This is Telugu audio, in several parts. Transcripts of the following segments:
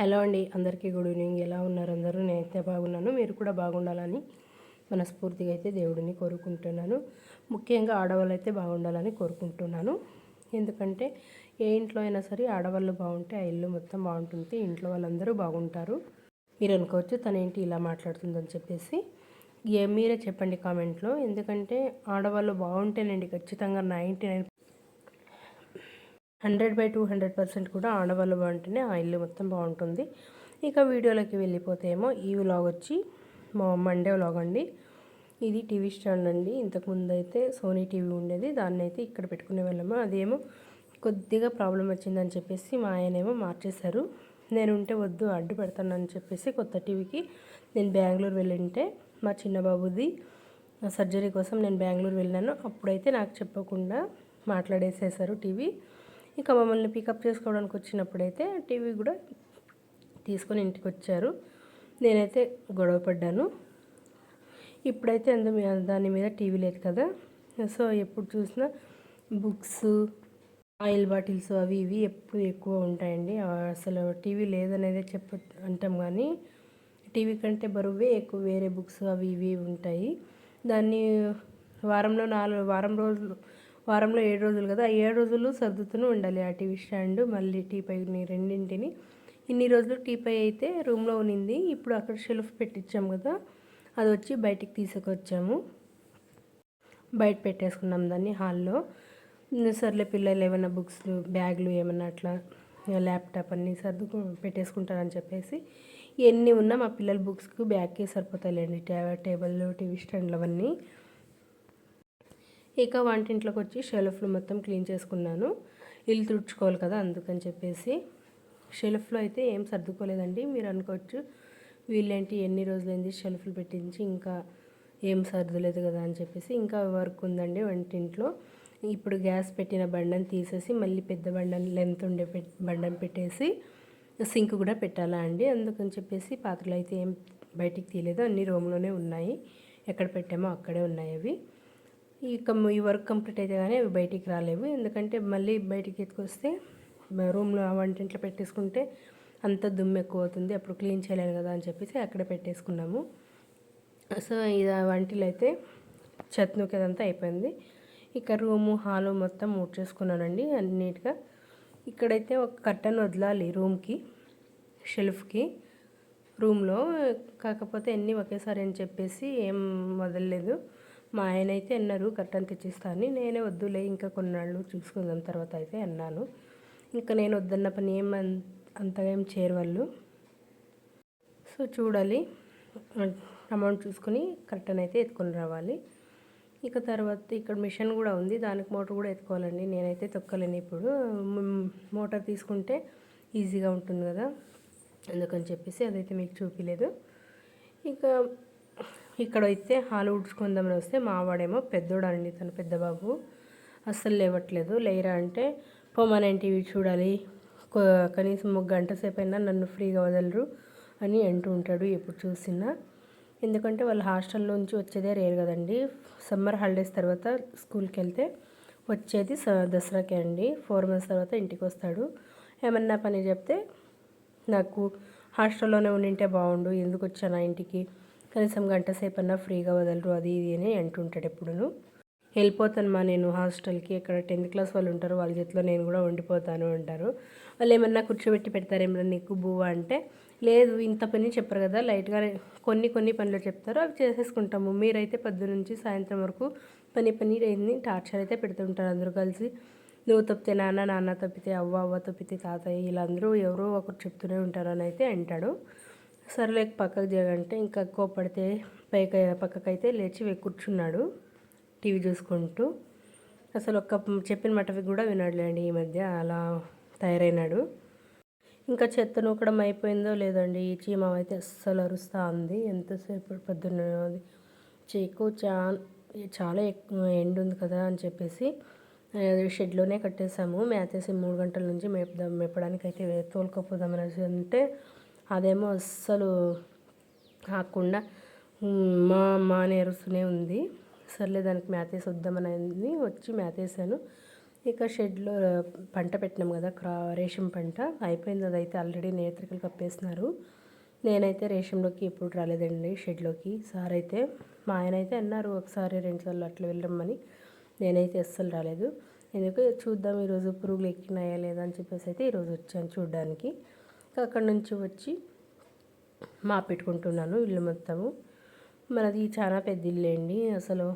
హలో అండి అందరికీ గుడ్ ఈవినింగ్. ఎలా ఉన్నారు అందరూ? నేనైతే బాగున్నాను. మీరు కూడా బాగుండాలని మనస్ఫూర్తిగా అయితే దేవుడిని కోరుకుంటున్నాను. ముఖ్యంగా ఆడవాళ్ళు అయితే బాగుండాలని కోరుకుంటున్నాను. ఎందుకంటే ఏ ఇంట్లో అయినా సరే ఆడవాళ్ళు బాగుంటే ఆ ఇల్లు మొత్తం బాగుంటుంది. ఇంట్లో వాళ్ళందరూ బాగుంటారు. మీరు అనుకోవచ్చు తన ఇంటి ఇలా మాట్లాడుతుందని చెప్పేసి. ఏ మీరే చెప్పండి కామెంట్లో. ఎందుకంటే ఆడవాళ్ళు బాగుంటేనండి ఖచ్చితంగా ninety nine hundred by two hundred percent కూడా ఆడవాళ్ళు బాగుంటేనే ఆ ఇల్లు మొత్తం బాగుంటుంది. ఇక వీడియోలోకి వెళ్ళిపోతే ఏమో ఈ వ్లాగ్ వచ్చి మా మండే వ్లాగ్ అండి. ఇది టీవీ స్టాండ్ అండి. ఇంతకుముందు అయితే సోనీ టీవీ ఉండేది. దాన్ని అయితే ఇక్కడ పెట్టుకునే వాళ్ళము. అదేమో కొద్దిగా ప్రాబ్లం వచ్చిందని చెప్పేసి మా ఆయనేమో మార్చేశారు. నేను ఉంటే వద్దు అడ్డు పెడతానని చెప్పేసి కొత్త టీవీకి నేను బెంగళూరు వెళ్ళింటే మా చిన్న బాబుది సర్జరీ కోసం నేను బెంగళూరు వెళ్ళాను. అప్పుడైతే నాకు చెప్పకుండా మాట్లాడేసేసారు టీవీ. ఇక మమ్మల్ని పికప్ చేసుకోవడానికి వచ్చినప్పుడైతే టీవీ కూడా తీసుకొని ఇంటికి వచ్చారు. నేనైతే గొడవ పడ్డాను. ఇప్పుడైతే అందు దాని మీద టీవీ లేదు కదా. సో ఎప్పుడు చూసినా బుక్స్ ఆయిల్ బాటిల్స్ అవి ఇవి ఎప్పుడు ఎక్కువ ఉంటాయండి. అసలు టీవీ లేదనేది చెప్ప అంటాం కానీ టీవీ కంటే బరువే ఎక్కువ వేరే బుక్స్ అవి ఇవి ఉంటాయి. దాన్ని వారంలో నాలుగు వారం రోజులు వారంలో ఏడు రోజులు కదా. ఆ ఏడు రోజులు సర్దుతూనే ఉండాలి ఆ టీవీ స్టాండ్ మళ్ళీ టీ పైని రెండింటిని. ఇన్ని రోజులు టీ పై అయితే రూమ్లో ఉన్నింది. ఇప్పుడు అక్కడ షెల్ఫ్ పెట్టించాము కదా. అది వచ్చి బయటికి తీసుకొచ్చాము. బయట పెట్టేసుకున్నాం దాన్ని హాల్లో. సర్లే పిల్లలు ఏమైనా బుక్స్ బ్యాగులు ఏమైనా అట్లా ల్యాప్టాప్ అన్నీ సర్దుకు పెట్టేసుకుంటారని చెప్పేసి ఎన్ని ఉన్నా మా పిల్లల బుక్స్కి బ్యాగ్కే సరిపోతాయిలేండి. టేబుల్ టీవీ స్టాండ్లు అవన్నీ. ఇక వంటింట్లోకి వచ్చి షెల్ఫ్లు మొత్తం క్లీన్ చేసుకున్నాను. ఇల్లు తుడుచుకోవాలి కదా అందుకని చెప్పేసి. షెల్ఫ్లో అయితే ఏం సర్దుకోలేదండి. మీరు అనుకోవచ్చు వీళ్ళేంటి ఎన్ని రోజులైంది షెల్ఫ్లు పెట్టించి ఇంకా ఏం సర్దులేదు కదా అని చెప్పేసి ఇంకా వర్క్ ఉందండి వంటింట్లో. ఇప్పుడు గ్యాస్ పెట్టిన బండని తీసేసి మళ్ళీ పెద్ద బండని లెంత్ ఉండే బండని పెట్టేసి సింక్ కూడా పెట్టాలా అండి. అందుకని చెప్పేసి పాత్రలు అయితే ఏం బయటికి తీయలేదు. అన్ని రూమ్లోనే ఉన్నాయి. ఎక్కడ పెట్టామో అక్కడే ఉన్నాయి అవి. ఈ ఈ వర్క్ కంప్లీట్ అయితే కానీ అవి బయటికి రాలేవు. ఎందుకంటే మళ్ళీ బయటికి ఎత్తుకొస్తే రూమ్లో వంటింట్లో పెట్టేసుకుంటే అంత దుమ్ము ఎక్కువ అవుతుంది. అప్పుడు క్లీన్ చేయలేను కదా అని చెప్పేసి అక్కడ పెట్టేసుకున్నాము. సో ఇది వంటిలో అయితే చట్నూకి అదంతా అయిపోయింది. ఇక రూము హాలు మొత్తం మూడ్ చేసుకున్నానండి అన్ని నీట్గా. ఇక్కడైతే ఒక కట్టన్ వదలాలి రూమ్కి షెల్ఫ్కి. రూమ్లో కాకపోతే అన్నీ ఒకేసారి అని చెప్పేసి ఏం వదలలేదు. మా ఆయన అయితే అన్నారు కట్టని తెచ్చిస్తాను నేనే వద్దులే ఇంకా కొన్నాళ్ళు చూసుకుందాం తర్వాత అయితే అన్నాను. ఇంకా నేను వద్దన్న పని ఏం అంతగా ఏం చేరవాళ్ళు సో చూడాలి. అమౌంట్ చూసుకొని కట్టన్ అయితే ఎత్తుకొని రావాలి. ఇక తర్వాత ఇక్కడ మిషన్ కూడా ఉంది. దానికి మోటార్ కూడా ఎత్తుకోవాలండి. నేనైతే తొక్కలేను ఇప్పుడు. మోటార్ తీసుకుంటే ఈజీగా ఉంటుంది కదా. అందుకని చెప్పేసి అదైతే మీకు చూపించలేదు ఇక ఇక్కడైతే హాలు ఊడ్చుకుందామని వస్తే మావాడేమో పెద్దోడండి తన పెద్దబాబు. అస్సలు లేవట్లేదు. లేరా అంటే పొమ్మని టీవీ చూడాలి. కనీసం ఒక గంట సేపు అయినా నన్ను ఫ్రీగా వదలరు అని అంటూ ఉంటాడు ఎప్పుడు చూసినా. ఎందుకంటే వాళ్ళు హాస్టల్లోంచి వచ్చేదే రేరు కదండి. సమ్మర్ హాలిడేస్ తర్వాత స్కూల్కి వెళ్తే వచ్చేది దసరాకే అండి. ఫోర్ మంత్స్ తర్వాత ఇంటికి వస్తాడు ఏమన్నా పని చెప్తే నాకు హాస్టల్లోనే ఉండింటే బాగుండు. ఎందుకు వచ్చానా ఇంటికి? కనీసం గంట సేపన్నా ఫ్రీగా వదలరు అది ఇది అని అంటుంటాడు ఎప్పుడును. వెళ్ళిపోతాను మా నేను హాస్టల్కి ఇక్కడ టెన్త్ క్లాస్ వాళ్ళు ఉంటారు వాళ్ళ చేతిలో నేను కూడా ఉండిపోతాను అంటారు. వాళ్ళు ఏమన్నా కూర్చోబెట్టి పెడతారేమన్నా నీకు బువ్వ అంటే? లేదు ఇంత పని చెప్పరు కదా లైట్గా కొన్ని కొన్ని పనులు చెప్తారు అవి చేసేసుకుంటాము. మీరైతే పొద్దు నుంచి సాయంత్రం వరకు పని పని అయింది టార్చర్ అయితే పెడుతుంటారు అందరూ కలిసి. నువ్వు తప్పితే నాన్న నాన్న తప్పితే అవ్వ అవ్వ తప్పితే తాతయ్య వీళ్ళందరూ ఎవరో ఒకరు చెప్తూనే ఉంటారు అని అయితే అంటాడు. సర్లే పక్కకు జరగంటే ఇంకా కోపడితే పైకి పక్కకైతే లేచి కూర్చున్నాడు టీవీ చూసుకుంటూ. అసలు ఒక్క చెప్పిన మటవి కూడా వినట్లేండి ఈ మధ్య. అలా తయారైనాడు. ఇంకా చెత్త నూకడం అయిపోయిందో లేదండి? ఈ చీమ అయితే అస్సలు అరుస్తూ ఉంది ఎంతసేపు పొద్దున్న చీకు చా చాలా ఎక్కువ ఎండ్ ఉంది కదా అని చెప్పేసి షెడ్లోనే కట్టేసాము మేతేసి మూడు గంటల నుంచి మేపుదాం మేపడానికి అయితే తోలుకపోదాం అనేసి అంటే అదేమో అస్సలు కాకుండా మా మా నేరుస్తూనే ఉంది. సర్లే దానికి మ్యాథ్ వద్దామని వచ్చి మ్యాథ్ వేసాను. ఇక షెడ్లో పంట పెట్టినాం కదా క్రా రేషం పంట. అయిపోయింది అదైతే ఆల్రెడీ నేత్రికలు కప్పేస్తున్నారు నేనైతే రేషంలోకి ఎప్పుడు రాలేదండి షెడ్లోకి. సార్ అయితే మా ఆయన అయితే అన్నారు ఒకసారి రెండుసార్లు అట్లా వెళ్ళరమ్మని. నేనైతే అస్సలు రాలేదు. ఎందుకు చూద్దాం ఈరోజు పురుగులు ఎక్కినాయా లేదా అని చెప్పేసి అయితే ఈరోజు వచ్చాను చూడడానికి. అక్కడి నుంచి వచ్చి మా పెట్టుకుంటున్నాను ఇల్లు మొత్తము. మనది చాలా పెద్ద ఇల్లు అండి. అసలు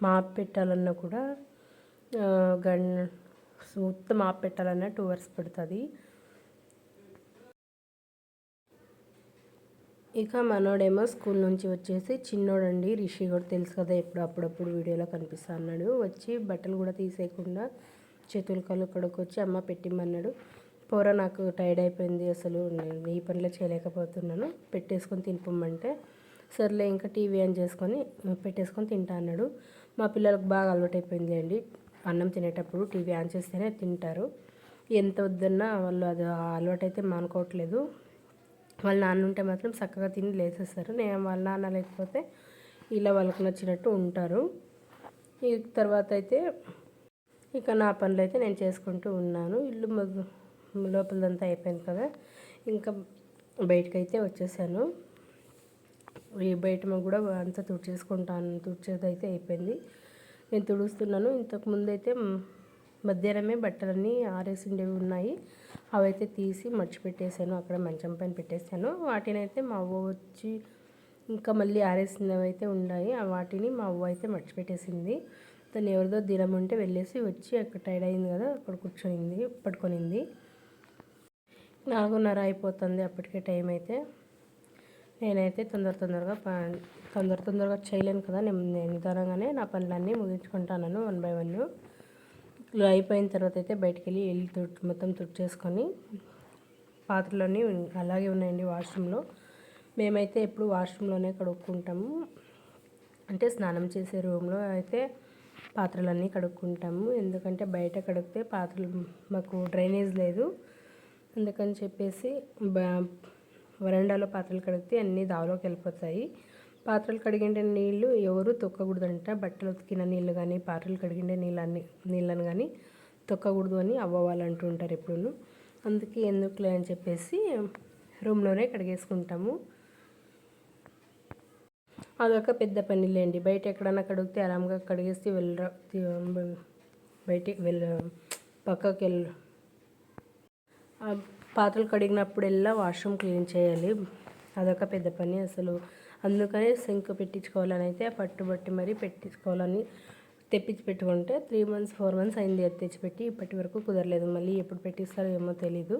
మా పెట్టాలన్నా కూడా గన్ మొత్తం ఆప్ పెట్టాలన్నా టూ అవర్స్ పడుతుంది. ఇక మనోడేమో స్కూల్ నుంచి వచ్చేసి చిన్నోడండి. రిషి కూడా తెలుసు కదా ఎప్పుడు అప్పుడప్పుడు వీడియోలో కనిపిస్తా అన్నాడు. వచ్చి బట్టలు కూడా తీసేయకుండా చేతులు కళ్ళు కడుక్కొచ్చి అమ్మ పెట్టిమ్మన్నాడు. పోరా నాకు టైర్డ్ అయిపోయింది అసలు. నేను ఈ పనిలో చేయలేకపోతున్నాను. పెట్టేసుకొని తినిపమ్మంటే సర్లే ఇంకా టీవీ ఆన్ చేసుకొని పెట్టేసుకొని తింటా అన్నాడు. మా పిల్లలకు బాగా అలవాటైపోయింది అండి. అన్నం తినేటప్పుడు టీవీ ఆన్ చేస్తేనే తింటారు. ఎంత వద్దన్నా వాళ్ళు అది అలవాటైతే మానుకోవట్లేదు. వాళ్ళ నాన్న ఉంటే మాత్రం చక్కగా తిని లేచేస్తారు నేను వాళ్ళ నాన్న లేకపోతే ఇలా వాళ్ళకి నచ్చినట్టు ఉంటారు. ఈ తర్వాత అయితే ఇక నా పనులు అయితే నేను చేసుకుంటూ ఉన్నాను. ఇల్లు లోపలదంతా అయిపోయింది కదా. ఇంకా బయటకైతే వచ్చేసాను. ఈ బయట కూడా అంతా తుడిచేసుకుంటాను తుడిచేది అయితే అయిపోయింది. నేను తుడుస్తున్నాను. ఇంతకుముందు అయితే మధ్యాహ్నమే బట్టలన్నీ ఆరేసి ఉండేవి ఉన్నాయి. అవైతే తీసి మర్చిపెట్టేశాను అక్కడ మంచం పైన పెట్టేశాను వాటిని అయితే మా అవ్వ వచ్చి ఇంకా మళ్ళీ ఆరేసినవి అయితే ఉన్నాయి. ఆ వాటిని మా అవ్వ అయితే మర్చిపెట్టేసింది తను ఎవరిదో దినం ఉంటే వెళ్ళేసి వచ్చి అక్కడ టైడ్ అయింది కదా అక్కడ కూర్చొనింది పడుకొనింది. నాలుగున్నర అయిపోతుంది అప్పటికే టైం అయితే. నేనైతే తొందర తొందరగా తొందర తొందరగా చేయలేను కదా. నేను నిదానంగానే నా పనులన్నీ ముగించుకుంటాను వన్ బై వన్. అయిపోయిన తర్వాత అయితే బయటికి వెళ్ళి వెళ్ళి తుట్టు మొత్తం తుడిచేసుకొని పాత్రలన్నీ అలాగే ఉన్నాయండి వాష్రూమ్లో. మేమైతే ఎప్పుడు వాష్రూమ్లోనే కడుక్కుంటాము. అంటే స్నానం చేసే రూమ్లో అయితే పాత్రలన్నీ కడుక్కుంటాము. ఎందుకంటే బయట కడిగితే పాత్రలు మాకు డ్రైనేజ్ లేదు. అందుకని చెప్పేసి వరండాలో పాత్రలు కడిగితే అన్నీ దావలోకి వెళ్ళిపోతాయి. పాత్రలు కడిగిండే నీళ్ళు ఎవరు తొక్కకూడదంట. బట్టలు ఉతికిన నీళ్ళు కానీ పాత్రలు కడిగిండే నీళ్ళని నీళ్ళని కానీ తొక్కకూడదు అని అవ్వవాళ్ళు అంటుంటారు ఎప్పుడు అందుకే ఎందుకులే అని చెప్పేసి రూమ్లోనే కడిగేసుకుంటాము. అదొక పెద్ద పని లేండి బయట ఎక్కడన్నా కడిగితే ఆరామ్గా కడిగేసి వెళ్ళ బయటికి వెళ్ళ పక్కకి వెళ్ళ పాత్రలు కడిగినప్పుడెల్లా వాష్రూమ్ క్లీన్ చేయాలి. అదొక పెద్ద పని అసలు. అందుకనే సింక్ పెట్టించుకోవాలని అయితే పట్టుబట్టి మరీ పెట్టించుకోవాలని తెప్పించి పెట్టుకుంటే త్రీ మంత్స్ ఫోర్ మంత్స్ అయింది అది తెచ్చిపెట్టి ఇప్పటి వరకు కుదరలేదు. మళ్ళీ ఎప్పుడు పెట్టిస్తారో ఏమో తెలీదు.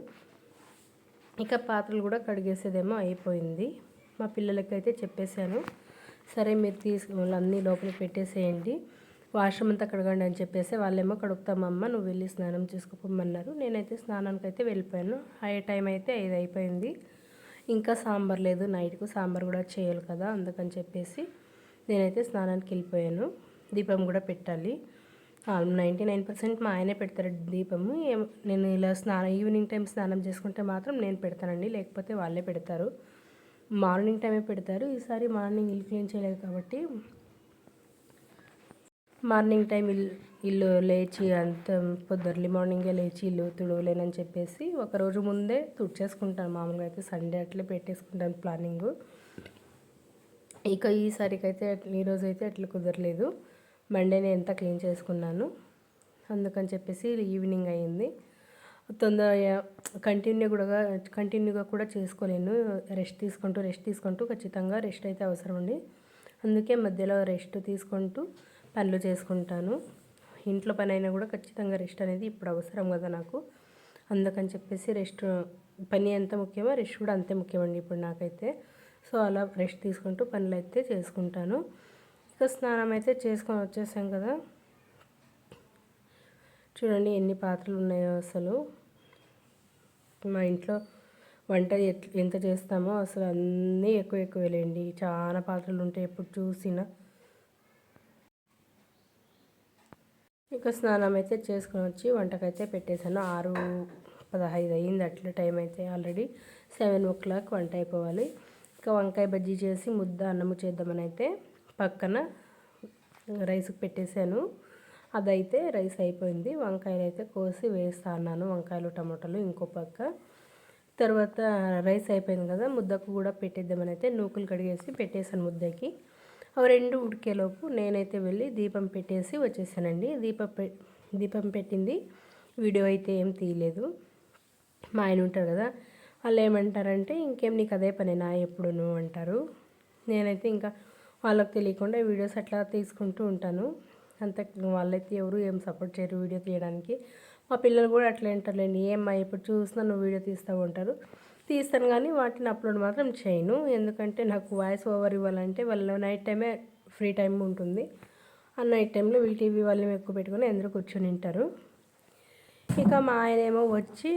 ఇక పాత్రలు కూడా కడిగేసేదేమో అయిపోయింది. మా పిల్లలకి అయితే చెప్పేశాను. సరే మీరు తీసుకు అన్నీ లోపలికి పెట్టేసేయండి. వాష్రూమ్ అంతా కడగండి అని చెప్పేసి వాళ్ళేమో కడుగుతామమ్మ నువ్వు వెళ్ళి స్నానం చేసుకోమన్నారు నేనైతే స్నానానికి అయితే వెళ్ళిపోయాను. హై టైం అయితే ఐదు అయిపోయింది. ఇంకా సాంబార్ లేదు. నైట్కు సాంబార్ కూడా చేయాలి కదా అందుకని చెప్పేసి నేనైతే స్నానానికి వెళ్ళిపోయాను. దీపం కూడా పెట్టాలి. నైంటీ నైన్ పర్సెంట్ మా ఆయనే పెడతారు దీపము. నేను ఇలా స్నానం ఈవినింగ్ టైం స్నానం చేసుకుంటే మాత్రం నేను పెడతానండి. లేకపోతే వాళ్ళే పెడతారు. మార్నింగ్ టైమే పెడతారు. ఈసారి మార్నింగ్ ఇల్లు క్లీన్ చేయలేదు కాబట్టి మార్నింగ్ టైం ఇల్లు ఇల్లు లేచి అంత పొద్దుర్లీ మార్నింగే లేచి ఇల్లు తుడవలేనని చెప్పేసి ఒకరోజు ముందే తుడిచేసుకుంటాను. మామూలుగా అయితే సండే అట్లే పెట్టేసుకుంటాను ప్లానింగ్. ఇక ఈసారికి అయితే ఈరోజు అయితే అట్లా కుదరలేదు. మండేనే ఎంత క్లీన్ చేసుకున్నాను. అందుకని చెప్పేసి ఈవినింగ్ అయింది తొందరగా కంటిన్యూ కూడా కంటిన్యూగా కూడా చేసుకోలేను. రెస్ట్ తీసుకుంటూ రెస్ట్ తీసుకుంటూ ఖచ్చితంగా రెస్ట్ అయితే అవసరం అండి. అందుకే మధ్యలో రెస్ట్ తీసుకుంటూ పనులు చేసుకుంటాను. ఇంట్లో పని అయినా కూడా ఖచ్చితంగా రెస్ట్ అనేది ఇప్పుడు అవసరం కదా నాకు. అందుకని చెప్పేసి రెస్ట్ పని ఎంత ముఖ్యమో రెస్ట్ కూడా అంతే ముఖ్యమండి ఇప్పుడు నాకైతే. సో అలా రెస్ట్ తీసుకుంటూ పనులు అయితే చేసుకుంటాను. ఇక స్నానం అయితే చేసుకొని వచ్చేసాం కదా. చూడండి ఎన్ని పాత్రలు ఉన్నాయో అసలు. మా ఇంట్లో వంట ఎంత చేస్తామో అసలు అన్నీ ఎక్కువ ఎక్కువ వెళ్ళండి చాలా పాత్రలు ఉంటాయి ఎప్పుడు చూసినా. ఇక స్నానం అయితే చేసుకొని వచ్చి వంటకైతే పెట్టేశాను. ఆరు పదహైదు అయింది అట్లా టైం అయితే ఆల్రెడీ సెవెన్ ఓ క్లాక్ వంట అయిపోవాలి. ఇంకా వంకాయ బజ్జీ చేసి ముద్ద అన్నము చేద్దామని అయితే పక్కన రైస్కి పెట్టేశాను. అదైతే రైస్ అయిపోయింది. వంకాయలు అయితే కోసి వేస్తా అన్నాను. వంకాయలు టమాటాలు ఇంకో పక్క. తర్వాత రైస్ అయిపోయింది కదా ముద్దకు కూడా పెట్టేద్దామని అయితే నూకులు కడిగేసి పెట్టేశాను ముద్దకి. అవి రెండు ఉడికేలోపు నేనైతే వెళ్ళి దీపం పెట్టేసి వచ్చేసానండి. దీపం పె దీపం పెట్టింది. వీడియో అయితే ఏం తీయలేదు. మా ఆయన ఉంటారు కదా వాళ్ళు ఏమంటారంటే ఇంకేం నీకు అదే పనేనా? ఎప్పుడును అంటారు. నేనైతే ఇంకా వాళ్ళకి తెలియకుండా వీడియోస్ అట్లా తీసుకుంటూ ఉంటాను. అంత వాళ్ళైతే ఎవరు ఏం సపోర్ట్ చేయరు వీడియో తీయడానికి. మా పిల్లలు కూడా అట్లా అంటారులేండి ఏమ్మా ఎప్పుడు చూసినా నువ్వు వీడియో తీస్తావు అంటారు. తీస్తాను కానీ వాటిని అప్లోడ్ మాత్రం చేయను. ఎందుకంటే నాకు వాయిస్ ఓవర్ ఇవ్వాలంటే వాళ్ళు నైట్ టైమే ఫ్రీ టైం ఉంటుంది. ఆ నైట్ టైంలో వీటీవీ వాళ్ళని ఎక్కువ పెట్టుకుని అందరూ కూర్చొని ఉంటారు ఇక మా ఆయన ఏమో వచ్చి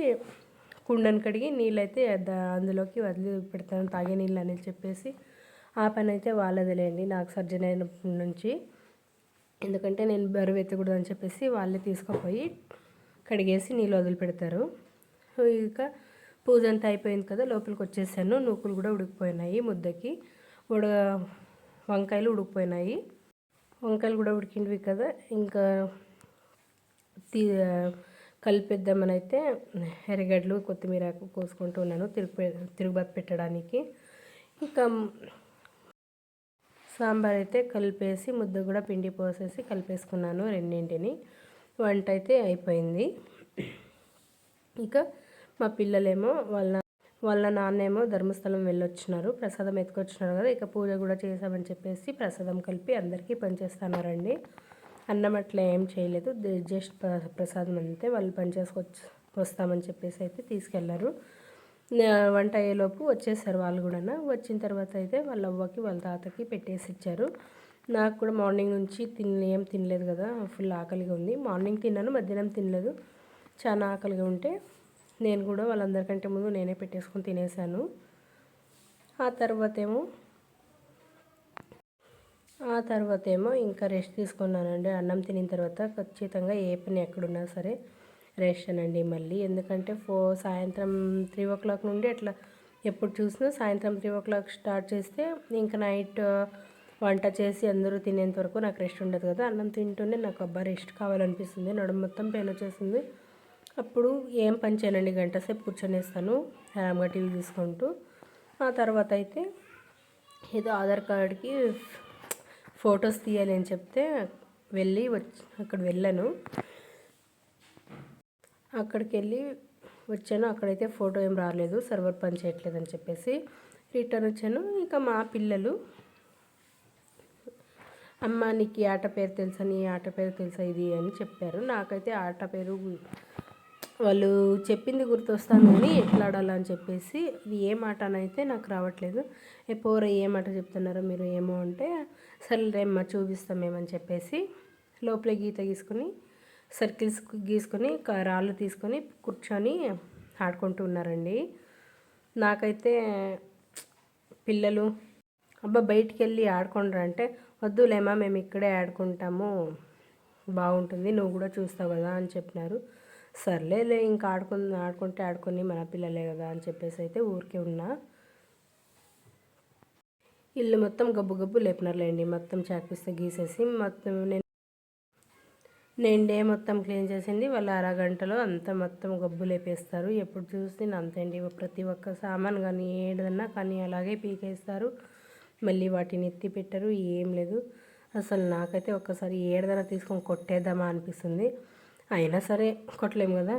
కుండను కడిగి నీళ్ళైతే అందులోకి వదిలి పెడతాను. తాగే నీళ్ళు అనేది చెప్పేసి ఆ పని అయితే వాళ్ళదిలేండి నాకు సర్జన్ అయినప్పటి నుంచి. ఎందుకంటే నేను బరువు ఎత్తకూడదు అని చెప్పేసి వాళ్ళే తీసుకుపోయి కడిగేసి నీళ్ళు వదిలిపెడతారు. ఇక పూజ అంతా అయిపోయింది కదా లోపలికి వచ్చేసాను నూకులు కూడా ఉడికిపోయినాయి ముద్దకి. ఉడ వంకాయలు ఉడికిపోయినాయి. వంకాయలు కూడా ఉడికినవి కదా. ఇంకా తీ కలిపేద్దామని అయితే ఎర్రగడ్డలు కొత్తిమీర కోసుకుంటూ ఉన్నాను తిరుగు తిరుగుబాతు పెట్టడానికి. ఇంకా సాంబార్ అయితే కలిపేసి ముద్ద కూడా పిండి పోసేసి కలిపేసుకున్నాను రెండింటిని. వంట అయితే అయిపోయింది. ఇక మా పిల్లలేమో వాళ్ళ వాళ్ళ నాన్నేమో ధర్మస్థలం వెళ్ళొచ్చినారు ప్రసాదం ఎత్తుకొచ్చినారు కదా ఇక పూజ కూడా చేసామని చెప్పేసి ప్రసాదం కలిపి అందరికీ పనిచేస్తున్నారండి. అన్నం అట్లా ఏం చేయలేదు జస్ట్ ప్రసాదం అంతే వాళ్ళు పనిచేసుకొచ్చి వస్తామని చెప్పేసి అయితే తీసుకెళ్ళారు. వంట అయ్యేలోపు వచ్చేసారు వాళ్ళు కూడా వచ్చిన తర్వాత అయితే వాళ్ళ అవ్వకి వాళ్ళ తాతకి పెట్టేసి ఇచ్చారు. నాకు కూడా మార్నింగ్ నుంచి తిన ఏం తినలేదు కదా ఫుల్ ఆకలిగా ఉంది. మార్నింగ్ తిన్నాను మధ్యాహ్నం తినలేదు. చాలా ఆకలిగా ఉంటే నేను కూడా వాళ్ళందరికంటే ముందు నేనే పెట్టేసుకొని తినేసాను ఆ తర్వాత ఏమో ఆ తర్వాత ఏమో ఇంకా రెస్ట్ తీసుకున్నానండి. అన్నం తినిన తర్వాత ఖచ్చితంగా ఏ పని ఎక్కడున్నా సరే రెస్ట్ అనండి మళ్ళీ. ఎందుకంటే ఫో సాయంత్రం త్రీ ఓ క్లాక్ నుండి అట్లా ఎప్పుడు చూసినా సాయంత్రం త్రీ ఓ క్లాక్ స్టార్ట్ చేస్తే ఇంకా నైట్ వంట చేసి అందరూ తినేంత వరకు నాకు రెస్ట్ ఉండదు కదా. అన్నం తింటూనే నాకు అబ్బా రెస్ట్ కావాలనిపిస్తుంది. నడుము మొత్తం పెయిన్ వచ్చేసింది అప్పుడు ఏం పని చేయనండి గంట సేపు కూర్చొనేస్తాను ఆరామ్గా టీవీ చూసుకుంటూ. ఆ తర్వాత అయితే ఏదో ఆధార్ కార్డ్కి ఫొటోస్ తీయాలి అని చెప్తే వెళ్ళి వచ్చి అక్కడ వెళ్ళాను. అక్కడికి వెళ్ళి వచ్చాను అక్కడైతే ఫోటో ఏం రాలేదు సర్వర్ పని చేయట్లేదు అని చెప్పేసి రిటర్న్ వచ్చాను. ఇంకా మా పిల్లలు అమ్మ నీకు ఈ ఆట పేరు తెలుసా నీ ఆట పేరు తెలుసా ఇది అని చెప్పారు. నాకైతే ఆట పేరు వాళ్ళు చెప్పింది గుర్తొస్తాను కానీ ఎట్లా ఆడాలని చెప్పేసి ఇది ఏ మాట అయితే నాకు రావట్లేదు. ఏ పోర ఏ మాట చెప్తున్నారో మీరు ఏమో అంటే సరే రేమ్మ చూపిస్తామేమని చెప్పేసి లోపల గీత గీసుకొని సర్కిల్స్ గీసుకొని రాళ్ళు తీసుకొని కూర్చొని ఆడుకుంటూ ఉన్నారండి. నాకైతే పిల్లలు అబ్బా బయటికి వెళ్ళి ఆడుకుంటారు అంటే వద్దులేమా మేము ఇక్కడే ఆడుకుంటాము బాగుంటుంది నువ్వు కూడా చూస్తావు కదా అని చెప్పినారు. సర్లేలే ఇంకా ఆడుకు ఆడుకుంటే ఆడుకొని మన పిల్లలే కదా అని చెప్పేసి అయితే ఊరికే ఉన్నా. ఇల్లు మొత్తం గబ్బు గబ్బు లేపినారులేండి. మొత్తం చాకిస్తే గీసేసి మొత్తం నేను నేను డే మొత్తం క్లీన్ చేసింది. వాళ్ళు అరగంటలో అంత మొత్తం గబ్బు లేపేస్తారు. ఎప్పుడు చూస్తే అంతేండి. ప్రతి ఒక్క సామాన్ కానీ ఏదన్నా కానీ అలాగే పీకేస్తారు. మళ్ళీ వాటిని ఎత్తి పెట్టరు. ఏం లేదు. అసలు నాకైతే ఒక్కసారి ఏడదైనా తీసుకొని కొట్టేద్దామా అనిపిస్తుంది. అయినా సరే కొట్టలేము కదా.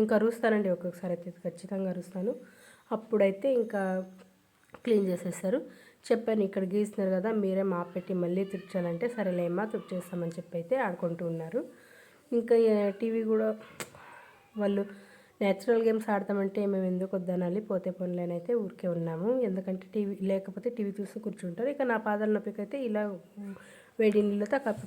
ఇంకా అరుస్తానండి ఒక్కొక్కసారి అయితే ఖచ్చితంగా అరుస్తాను. అప్పుడైతే ఇంకా క్లీన్ చేసేస్తారు. చెప్పాను ఇక్కడ గీస్తున్నారు కదా మీరే మాపెట్టి పెట్టి మళ్ళీ తిప్పాలంటే సరేలేమ్మా తిప్పేస్తామని చెప్పి అయితే ఆడుకుంటూ ఉన్నారు. ఇంకా టీవీ కూడా వాళ్ళు నేచురల్ గేమ్స్ ఆడతామంటే మేము ఎందుకు వద్దనాలి పోతే పనులేనైతే ఊరికే ఉన్నాము. ఎందుకంటే టీవీ లేకపోతే టీవీ చూస్తూ కూర్చుంటారు. ఇక నా పాదాల నొప్పికి అయితే ఇలా వేడి నీళ్ళతో కప్పు